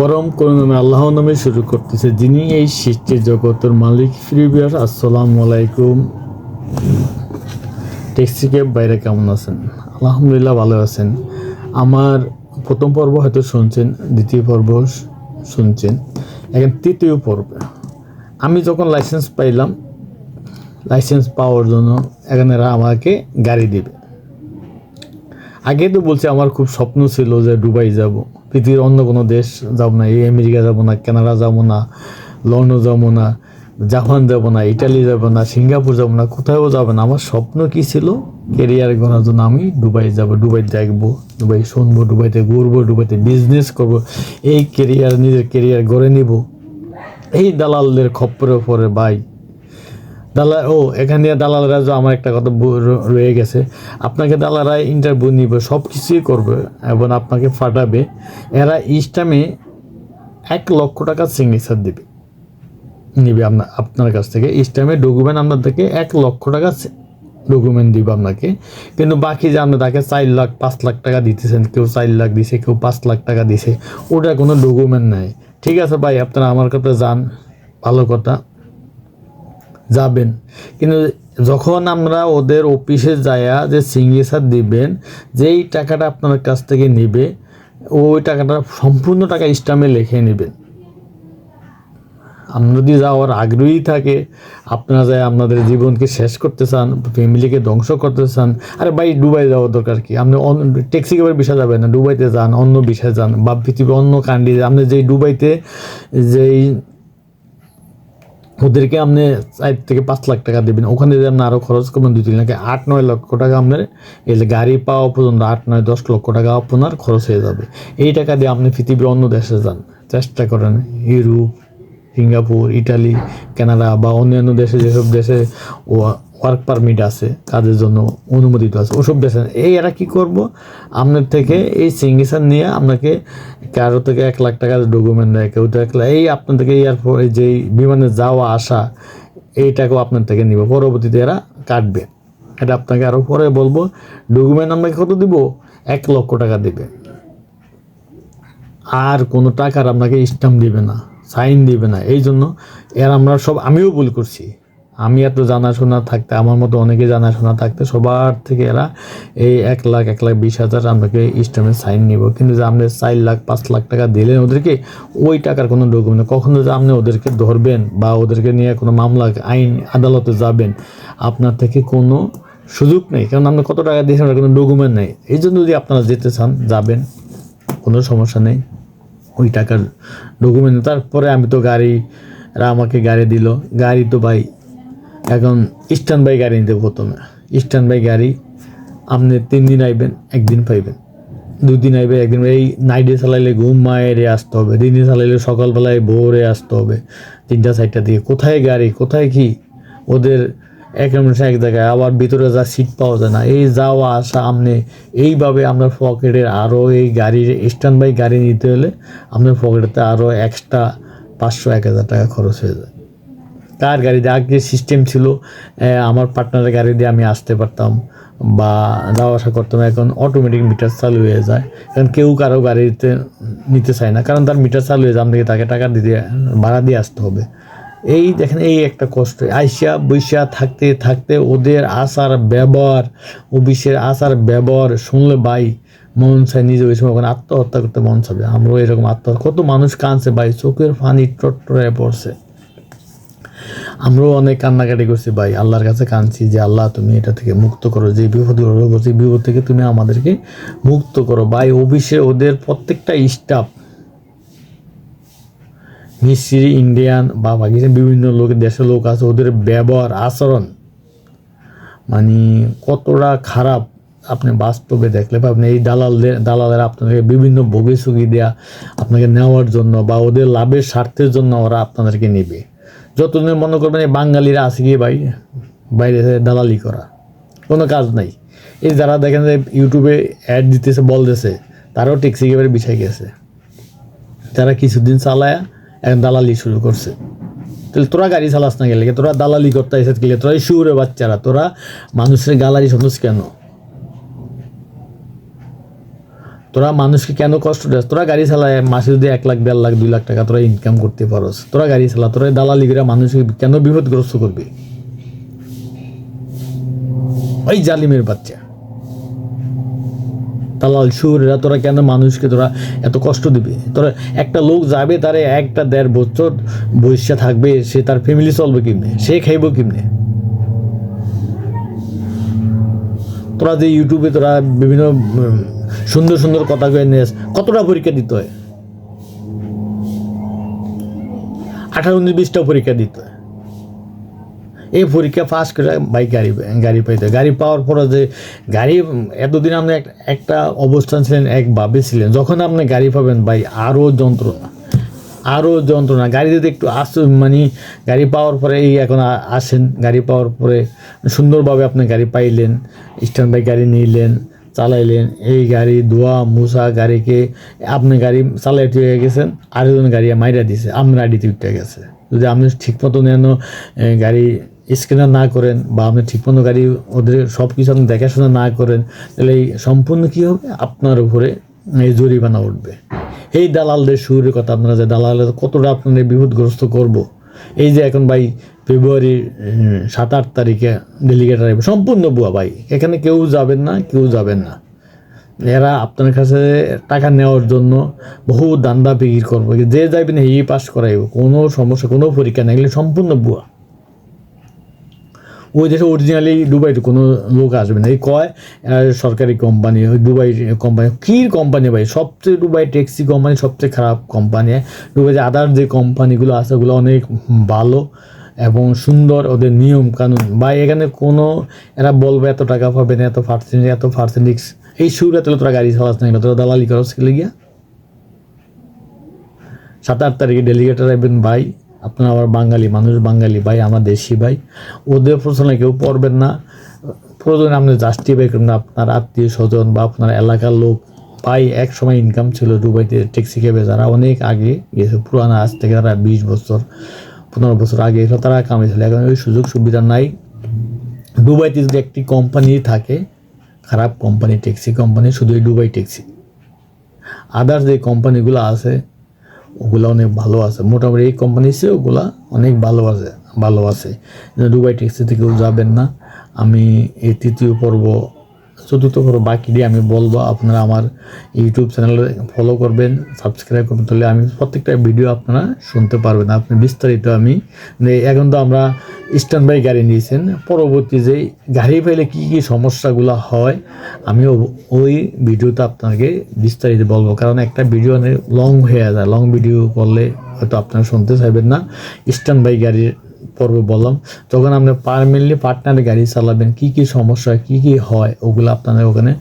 পরম করুণাময় আল্লাহ নামে শুরু করতেছে। যিনি এই সৃষ্টি জগতের মালিক। ফ্রিবিয়ার আসসালামু আলাইকুম। ট্যাক্সি ক্যাব বাইরে কেমন আছেন? আলহামদুলিল্লাহ ভালো আছেন। আমার প্রথম পর্ব হয়তো শুনছেন, দ্বিতীয় পর্ব শুনছেন। এখন তৃতীয় পর্ব। আমি যখন লাইসেন্স পাইলাম লাইসেন্স পাওয়ার জন্য এখানে এরা আমাকে গাড়ি দেবে। আগে তো বলছে, আমার খুব স্বপ্ন ছিল যে দুবাই যাব। পৃথিবীর অন্য কোনো দেশ যাব না, এই আমেরিকা যাব না, কানাডা যাব না, লন্ডন যাব না, জাপান যাব না, ইটালি যাব না, সিঙ্গাপুর যাব না, কোথাও যাব না। আমার স্বপ্ন কি ছিল? কেরিয়ার গড়ার জন্য আমি দুবাই যাব, দুবাই দেখব, দুবাই শুনব, দুবাইতে ঘুরবো, দুবাইতে বিজনেস করব, এই কেরিয়ার নিজের কেরিয়ার গড়ে নিব। এই দালালদের খপ্পরে পরে ভাই। দালাল, ও, এখানে দালালরা যে আমার একটা কথা রয়ে গেছে, আপনাকে দালালরা ইন্টারভিউ নিবে সব কিছুই করবে এবং আপনাকে ফাটাবে। এরা ইস্টামে এক লক্ষ টাকা সিগনেচার দেবে, নিবে আপনার আপনার কাছ থেকে। ইস্টামে ডকুমেন্ট আপনার থেকে এক লক্ষ টাকা ডকুমেন্ট দিবে আপনাকে। কিন্তু বাকি যে আপনি তাকে চার লাখ, পাঁচ লাখ টাকা দিতেছেন, কেউ চার লাখ দিছে, কেউ পাঁচ লাখ টাকা দিছে, ওটা কোনো ডকুমেন্ট নাই। ঠিক আছে ভাই, আপনারা আমার কাছে যান, ভালো কথা। যাবেন। কিন্তু যখন আমরা ওদের অফিসে যায়া যে সিগনেচার দিবেন, যেই টাকাটা আপনার কাছ থেকে নেবে, ওই টাকাটা সম্পূর্ণ টাকা স্টামে লিখে নেবেন। আপনি যদি যাওয়ার আগ্রহী থাকে, আপনারা যায় আপনাদের জীবনকে শেষ করতে চান, ফ্যামিলিকে ধ্বংস করতে চান, আরে ভাই, দুবাই যাওয়ার দরকার কি? আপনি অন্য ট্যাক্সি কেবার বিষয় যাবেন না, দুবাইতে যান, অন্য বিষয়ে যান, বা পৃথিবীর অন্য কান্ট্রি আপনি যেই দুবাইতে যেই ওদেরকে আপনি চার থেকে পাঁচ লাখ টাকা দেবেন। ওখানে যদি আপনি আরও খরচ করবেন, দুই তিন লাখে আট নয় লক্ষ টাকা আপনার এই যে গাড়ি পাওয়া পর্যন্ত আট নয় দশ লক্ষ টাকা আপনার খরচ হয়ে যাবে। এই টাকা দিয়ে আপনি পৃথিবীর অন্য দেশে যান। চেষ্টা করেন। ইউরোপ, সিঙ্গাপুর, ইটালি, কানাডা বা অন্যান্য দেশে, যেসব দেশে ওয়ার্ক পারমিট আছে, কাজের জন্য অনুমোদিত আছে। ওসব দেশে এই এরা কি করব? আপনার থেকে এই সিগনেচার নিয়ে আপনাকে কারও থেকে এক লাখ টাকার ডকুমেন্ট দেয়, কেউ এক লাখ এই আপনার থেকে এয়ারপোর্ট যেই বিমানে যাওয়া, আসা, এইটাকেও আপনার থেকে নিব। পরবর্তীতে এরা কাটবে। এটা আপনাকে আরও পরে বলব ডকুমেন্ট আপনাকে কত দিব? এক লক্ষ টাকা দেবে। আর কোনো টাকার আপনাকে স্টাম্প দিবে না সাইন দিবে না। এই জন্য এর আমরা সব আমিও ভুল করছি। আমি এত জানাশোনা থাকতে, আমার মতো অনেকে জানাশোনা থাকতে, সবার থেকে এরা এই এক লাখ এক লাখ বিশ হাজার আপনাকে স্টাম্পে সাইন নিব। কিন্তু যে আপনি চার লাখ, পাঁচ লাখ টাকা দিলেন ওদেরকে, ওই টাকার কোনো ডকুমেন্ট, কখনো যে আপনি ওদেরকে ধরবেন বা ওদেরকে নিয়ে কোনো মামলা, আইন, আদালতে যাবেন, আপনার থেকে কোনো সুযোগ নেই। কারণ আপনি কত টাকা দিয়েছেন, ওটার কোনো ডকুমেন্ট নেই। এই জন্য যদি আপনারা যেতে চান, যাবেন, কোনো সমস্যা নেই। ওই টাকার ডকুমেন্ট, তারপরে আমি তো গাড়ি আমাকে গাড়ি দিল। গাড়ি তো ভাই এখন স্ট্যান্ড বাই গাড়ি নিতে প্রথমে। স্ট্যান্ড বাই গাড়ি আপনি তিন দিন আইবেন, একদিন পাইবেন। দুই দিন আইবে, একদিন এই নাইটে চালাইলে ঘুম মায়েরে আসতে হবে। দিন চালাইলে সকালবেলায় ভোরে আসতে হবে। তিনটা, চারটা দিয়ে। কোথায় গাড়ি? কোথায় কি? ওদের এক এক জায়গায় আবার ভিতরে যা সিট পাওয়া যায় না। এই যাওয়া, আসা, আপনি এইভাবে আপনার পকেটের আরও এই গাড়ির স্ট্যান্ড বাই গাড়ি নিতে হলে আপনার পকেটেতে আরও এক্সট্রা পাঁচশো, এক হাজার টাকা খরচ হয়ে যায়। কার গাড়িতে আগে সিস্টেম ছিল আমার পার্টনারের গাড়ি দিয়ে আমি আসতে পারতাম বা যাওয়া আসা করতাম। এখন অটোমেটিক মিটার চালু হয়ে যায়। কারণ কেউ কারও গাড়িতে নিতে চায় না, কারণ তার মিটার চালু হয়ে যায় আপনাকে তাকে টাকা দিতে, ভাড়া দিয়ে আসতে হবে। এই দেখেন, এই একটা কষ্ট। আইসা বৈশা থাকতে থাকতে ওদের আচার, ব্যবহার, অফিসের আচার, ব্যবহার শুনলে ভাই মন চায় নিজে ওই সময় ওখানে আত্মহত্যা করতে মন চাবে। আমরাও এরকম আত্মহত্যা কত মানুষ কাঁদছে ভাই, চোখের পানি টট্টরে পড়ছে। আমরাও অনেক কান্নাকাটি করছি, ভাই। আল্লাহর কাছে কাঁদছি যে, আল্লাহ, তুমি এটা থেকে মুক্ত করো। যে বিপদগুলো করছি, বিপদ থেকে তুমি আমাদেরকে মুক্ত করো। ভাই, অফিসে ওদের প্রত্যেকটা স্টাফ মিস্ত্রি ইন্ডিয়ান বা পাকিস্তান বিভিন্ন লোক, দেশের লোক আছে, ওদের ব্যবহার, আচরণ মানে কতটা খারাপ আপনি বাস্তবে দেখলে বা আপনি এই দালালদের, দালালেরা আপনাদেরকে বিভিন্ন ভোগে সুগি দেয়া আপনাকে নেওয়ার জন্য বা ওদের লাভের স্বার্থের জন্য ওরা আপনাদেরকে নেবে। যতদিন মনে করবেন এই বাঙালিরা আছে গিয়ে ভাই? বাইরে দালালি করা। কোনো কাজ নাই। এই যারা দেখেন যে ইউটিউবে অ্যাড দিতেছে বল বলতেছে, তারাও ট্যাক্সি একেবারে বিছাই গেছে। যারা কিছুদিন চালায়া এখন দালালি শুরু করছে। তাহলে তোরা গাড়ি চালাস না গেলে, তোরা দালালি করতে এসে গেলে তোরা শিউরে বাচ্চারা, তোরা মানুষের গালারি শুনুস কেন? তোরা মানুষকে কেন কষ্ট দেস? তোরা গাড়ি চালায় মাসে যদি এক লাখ, দেড় লাখ, দুই লাখ টাকা তোরা ইনকাম করতে পারোস। তোরা গাড়ি চালা, তোরা দালালি করে মানুষকে কেন বিপদগ্রস্ত করবি? ওই জালিমের বাচ্চা। দালাল সুরেরা তোরা কেন মানুষকে তোরা এত কষ্ট দিবি? তোরা একটা লোক যাবে, তারে একটা দেড় বছর বৈশা থাকবে, সে তার ফ্যামিলি চলবে কেমনে? সে খাইব কেমনে? তোরা যে ইউটিউবে তোরা বিভিন্ন সুন্দর সুন্দর কথা কয়ে নিয়ে কতটা পরীক্ষা দিতে হয়? আঠারো উনিশ বিশটা পরীক্ষা দিতে হয়। এই পরীক্ষা পাস করে বাইক গাড়ি গাড়ি পাইতে। গাড়ি পাওয়ার পরে যে গাড়ি, এতদিন আপনি একটা অবস্থান ছিলেন একভাবে ছিলেন। যখন আপনি গাড়ি পাবেন ভাই, আরও যন্ত্রণা। আরও যন্ত্রণা। গাড়ি যদি একটু আস মানে গাড়ি পাওয়ার পরে এই এখন আসেন, গাড়ি পাওয়ার পরে সুন্দরভাবে আপনি গাড়ি পাইলেন স্ট্যান্ড বাই গাড়ি নিলেন, চালাইলেন, এই গাড়ি, ধোয়া মুসা গাড়িকে আপনি গাড়ি চালাইতে হয়ে গেছেন, আরেকজন গাড়ি মাইরা দিছে, আপনার আইডিতে উঠে গেছে। যদি আপনি ঠিক মতো নেন গাড়ি স্ক্যানার না করেন বা আপনি ঠিক মতো গাড়ি ওদের সব কিছু আপনি দেখাশোনা না করেন, তাহলে এই সম্পূর্ণ কী হবে? আপনার উপরে এই জরিমানা উঠবে। এই দালালদের সুরের কথা আপনারা যে দালালের কতটা আপনাদের বিপদগ্রস্ত করব, এই যে এখন ভাই ফেব্রুয়ারি সাত আট তারিখে ডেলিগেট আসবে, সম্পূর্ণ বুয়া ভাই। এখানে কেউ যাবেন না, কেউ যাবেন না। এরা আপনার কাছে টাকা নেওয়ার জন্য বহু দান্দা বিক্রি করব যে যাবেন এই পাস করাইব, কোনো সমস্যা, কোনো পরীক্ষা নেই সম্পূর্ণ বুয়া ওই দেশে অরিজিনালি দুবাইতে কোনো লোক আসবে না। এই কয় সরকারি কোম্পানি ওই দুবাই কোম্পানি কী কোম্পানি ভাই? সবচেয়ে দুবাই ট্যাক্সি কোম্পানি সবচেয়ে খারাপ কোম্পানি দুবাই যে আদার যে কোম্পানিগুলো আছে, ওগুলো অনেক ভালো এবং সুন্দর ওদের নিয়ম কানুন। বা এখানে কোনো, এরা বলবে এত টাকা পাবে না, এত পার্সেন্ট এত পার্সেন্টেজ এই সুর এত তোরা গাড়ি চালাস না তোরা দালালি করস গিয়া? সাত আট তারিখে ডেলিগেটার আসবেন ভাই। আপনারা আবার বাঙালি, মানুষ বাঙালি, ভাই, আমার দেশি ভাই, ওদের প্রশ্নে কেউ পড়বেন না। প্রয়োজনে আপনি জাস্টিফাই না, আপনার আত্মীয় স্বজন বা আপনার এলাকার লোক। ভাই এক সময় ইনকাম ছিল দুবাইতে ট্যাক্সি ক্যাবে যারা অনেক আগে গেছে, পুরানো, আজ থেকে তারা বিশ বছর, পনেরো বছর আগে এসব তারা কামিয়েছিল। এখন ওই সুযোগ সুবিধা নাই। দুবাইতে যদি একটি কোম্পানি থাকে, খারাপ কোম্পানি ট্যাক্সি কোম্পানি শুধু দুবাই ট্যাক্সি আদার্স যে কোম্পানিগুলো আছে ওগুলো অনেক ভালো আছে। মোটামুটি এই কোম্পানি সে ওগুলা অনেক ভালো আছে ভালো আছে। দুবাই ট্যাক্সি থেকেও যাবেন না, আমি এই তৃতীয় পর্ব চতুর্থ পর্ব বাকি দিয়ে আমি বলব আপনারা আমার ইউটিউব চ্যানেলে ফলো করবেন সাবস্ক্রাইব করবেন, তাহলে আমি প্রত্যেকটা ভিডিও আপনারা শুনতে পারবেন। আপনি বিস্তারিত আমি মানে এখন তো আমরা স্ট্যান্ড বাই গাড়ি নিয়েছেন, পরবর্তী যে গাড়ি পাইলে কী কী সমস্যাগুলো হয়, আমি ওই ভিডিওতে আপনাকে বিস্তারিত বলব। কারণ একটা ভিডিও অনেক লং হয়ে যায় লং ভিডিও করলে হয়তো আপনারা শুনতে চাইবেন না। স্ট্যান্ড বাই গাড়ির পর্ব বললাম, তখন আপনি পারমেন্টলি পার্টনারে গাড়ি চালাবেন, কি কি সমস্যা, কি কি হয়, ওগুলো আপনাদের ওখানে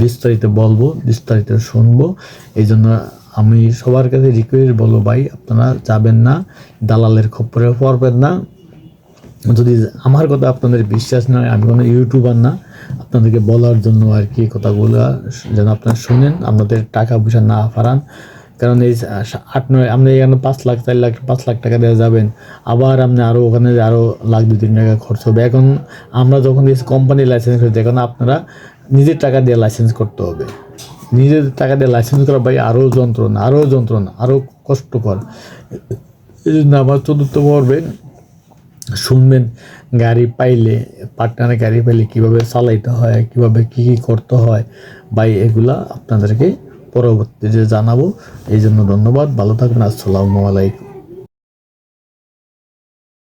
বিস্তারিত বলব, বিস্তারিত শুনব। এই জন্য আমি সবার কাছে রিকোয়েস্ট বলব, ভাই, আপনারা যাবেন না, দালালের খপ্পরে পড়বেন না। যদি আমার কথা আপনাদের বিশ্বাস নয় আমি কোনো ইউটিউবার না, আপনাদেরকে বলার জন্য আর কি কথাগুলো যেন আপনারা শুনেন আপনাদের টাকা পয়সা না হারান। কারণ এই আট নয় আপনি এখানে পাঁচ লাখ, চার লাখ, পাঁচ লাখ টাকা দেওয়া যাবেন। আবার আপনি আরও ওখানে আরও লাখ দু, তিন টাকা খরচ হবে। এখন আমরা যখন এই কোম্পানি লাইসেন্স করছি, এখন আপনারা নিজের টাকা দিয়ে লাইসেন্স করতে হবে। নিজের টাকা দিয়ে লাইসেন্স করা ভাই আরও যন্ত্রণা আরও যন্ত্রণা আরও কষ্টকর। এই জন্য আমার চতুর্থ পর্বে শুনবেন গাড়ি পাইলে পার্টনারে গাড়ি পাইলে কীভাবে চালাইতে হয়, কীভাবে কী কী করতে হয়। বা এগুলা আপনাদেরকে পরবর্তীতে জানাব। এই জন্য ধন্যবাদ ভালো থাকবেন আসসালামু আলাইকুম।